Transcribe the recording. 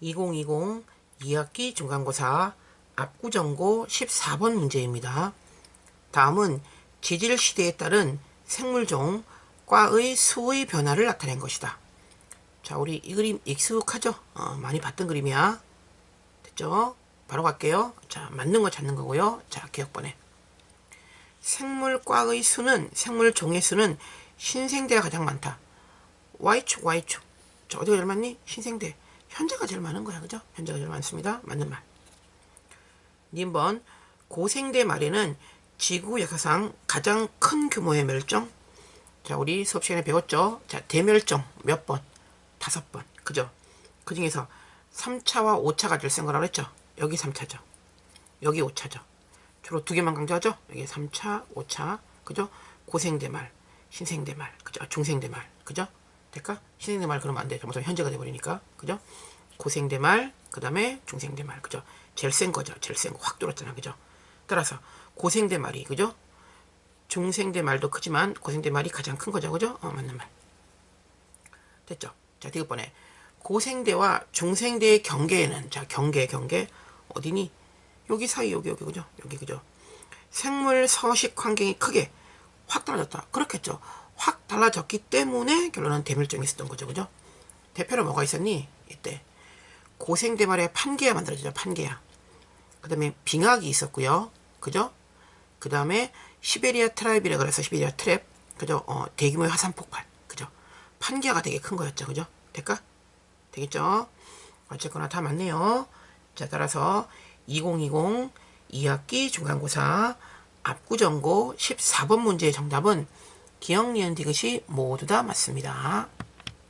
2020 2학기 중간고사 압구정고 14번 문제입니다. 다음은 지질 시대에 따른 생물종, 과의 수의 변화를 나타낸 것이다. 자, 우리 이 그림 익숙하죠? 어, 많이 봤던 그림이야. 됐죠? 바로 갈게요. 자, 맞는 거 찾는 거고요. 자, 기억번에. 생물과의 수는, 생물종의 수는 신생대가 가장 많다. Y축, Y축. 자, 어디가 제일 많니? 신생대. 현재가 제일 많은 거야. 그죠? 현재가 제일 많습니다. 맞는 말. 님번 고생대 말에는 지구 역사상 가장 큰 규모의 멸종. 자, 우리 수업 시간에 배웠죠? 자, 대멸종 몇 번? 다섯 번. 그죠? 그 중에서 3차와 5차가 발생 거라고 했죠? 여기 3차죠. 여기 5차죠. 주로 두 개만 강조하죠? 여기 3차, 5차. 그죠? 고생대 말, 신생대 말, 그죠? 중생대 말. 그죠? 될까? 신생대 말 그러면 안 돼. 잘못하면 현재가 돼버리니까. 그죠? 고생대 말, 그 다음에 중생대 말. 그죠? 제일 센 거죠. 제일 센 거확 돌았잖아. 그죠? 따라서 고생대 말이, 그죠? 중생대 말도 크지만 고생대 말이 가장 큰 거죠. 그죠? 어, 맞는 말. 됐죠? 자, 디귿번에 고생대와 중생대의 경계에는 자, 경계, 경계 어디니? 여기 사이, 여기, 여기, 그죠? 여기, 그죠? 생물 서식 환경이 크게 확 달라졌다. 그렇겠죠. 확 달라졌기 때문에 결론은 대멸종이 있었던 거죠. 그죠? 대표로 뭐가 있었니? 이때 고생대말에 판계야 만들어지죠. 판계야. 그 다음에 빙하기 있었고요. 그죠? 그 다음에 시베리아 트라이비라 그래서 시베리아 트랩. 그죠? 어, 대규모의 화산 폭발. 그죠? 판계가 되게 큰 거였죠. 그죠? 될까? 되겠죠? 어쨌거나 다 맞네요. 자, 따라서 2020 2학기 중간고사 압구정고 14번 문제의 정답은 기억, 니은, 디귿이 모두 다 맞습니다.